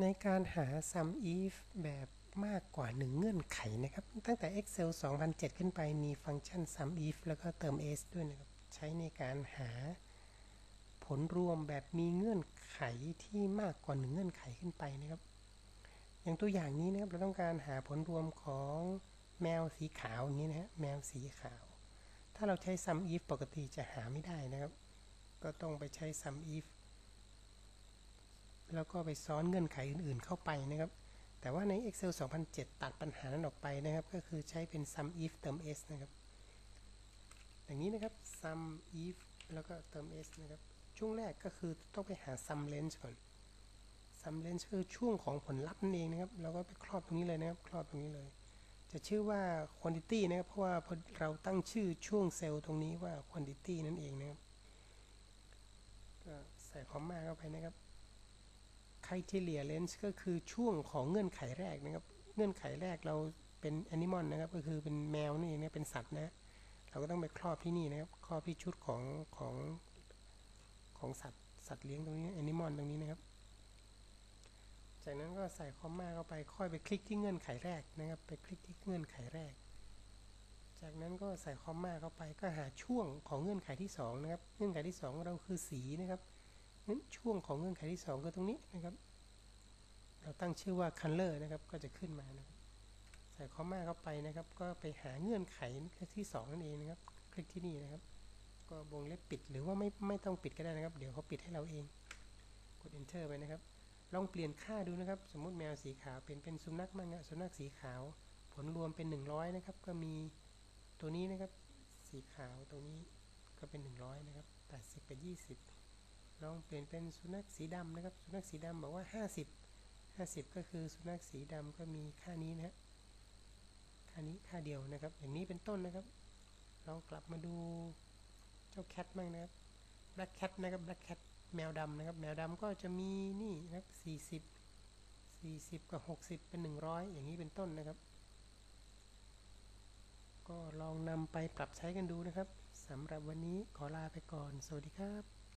ในการหา sum if แบบมากกว่า 1 เงื่อนไขนะครับ ตั้งแต่ Excel 2007 ขึ้นไปมีฟังก์ชัน sum if แล้วก็เติม s ด้วยนะครับ ใช้ในการหาผลรวมแบบมีเงื่อนไขที่มากกว่า 1 เงื่อนไขขึ้นไปนะครับ อย่างตัวอย่างนี้นะครับเราต้องการหาผลรวมของแมวสีขาวอย่างนี้นะฮะแมวสีขาว ถ้าเราใช้ sum if ปกติจะหาไม่ได้นะครับ ก็ต้องไปใช้ sum if แล้วก็ไปซ้อนเงื่อนไขอื่นๆเข้าไปนะครับ แต่ว่าใน Excel 2007 ตัดปัญหานั้นออกไปนะครับ ก็คือใช้เป็น sum if เติม s นะครับ อย่างนี้นะครับ sum if แล้วก็เติม s นะครับ ช่วงแรกก็คือต้องไปหา sum range ก่อน sum range คือช่วงของผลลัพธ์นั่นเองนะครับ เราก็ไปครอบตรงนี้เลยนะครับ ครอบตรงนี้เลย จะชื่อว่า quantity นะครับ เพราะว่าเราตั้งชื่อช่วงเซลล์ตรงนี้ว่า quantity นั่นเองนะครับ ก็ใส่คอมมาเข้าไปนะครับ criteria range ก็คือช่วงของเงื่อนไขแรกนะครับ เงื่อนไขแรกเราเป็น animal นะครับ ก็คือเป็นแมวนี่เองนะเป็นสัตว์นะ เราก็ต้องไปครอบที่นี่นะครับ ครอบที่ชุดของของของสัตว์สัตว์เลี้ยงตรงนี้ animal ตรงนี้นะครับ จากนั้นก็ใส่คอมมาเข้าไป ค่อยไปคลิกที่เงื่อนไขแรกนะครับ ไปคลิกที่เงื่อนไขแรก จากนั้นก็ใส่คอมมาเข้าไป ก็หาช่วงของเงื่อนไขที่2นะครับ เงื่อนไขที่2ของเราคือสีนะครับ นั้นช่วงของเงื่อนไขที่ 2 คือตรงนี้นะครับ เราตั้งชื่อว่า color นะครับ ก็จะขึ้นมานะครับ ใส่คอมมาเข้าไปนะครับ ก็ไปหาเงื่อนไขที่ 2 นั่นเองนะครับ คลิกที่นี่นะครับ ก็วงเล็บปิดหรือว่าไม่ไม่ต้องปิดก็ได้นะครับ เดี๋ยวเขาปิดให้เราเอง กด enter ไปนะครับ ลองเปลี่ยนค่าดูนะครับ สมมุติแมวสีขาวเป็นเป็นสุนัขมั่งสุนัขสีขาว ผลรวมเป็น 100 นะครับ ก็มีตัวนี้นะครับ สีขาวตรงนี้ก็เป็น 100 นะครับ80กับ20 ลองเปลี่ยนเป็นสุนัขสีดำนะครับ สุนัขสีดำบอกว่า 50 50 ก็คือสุนัขสีดำก็มีค่านี้นะฮะค่านี้ค่าเดียวนะครับ อย่างนี้เป็นต้นนะครับลองกลับมาดูเจ้าแคทบ้างนะครับ black cat นะครับ black cat แมวดำนะครับ แมวดำก็จะมีนี่นะครับ40 40 กับ 60 เป็น 100 อย่างนี้เป็นต้นนะครับ ก็ลองนำไปปรับใช้กันดูนะครับสำหรับวันนี้ขอลาไปก่อน สวัสดีครับ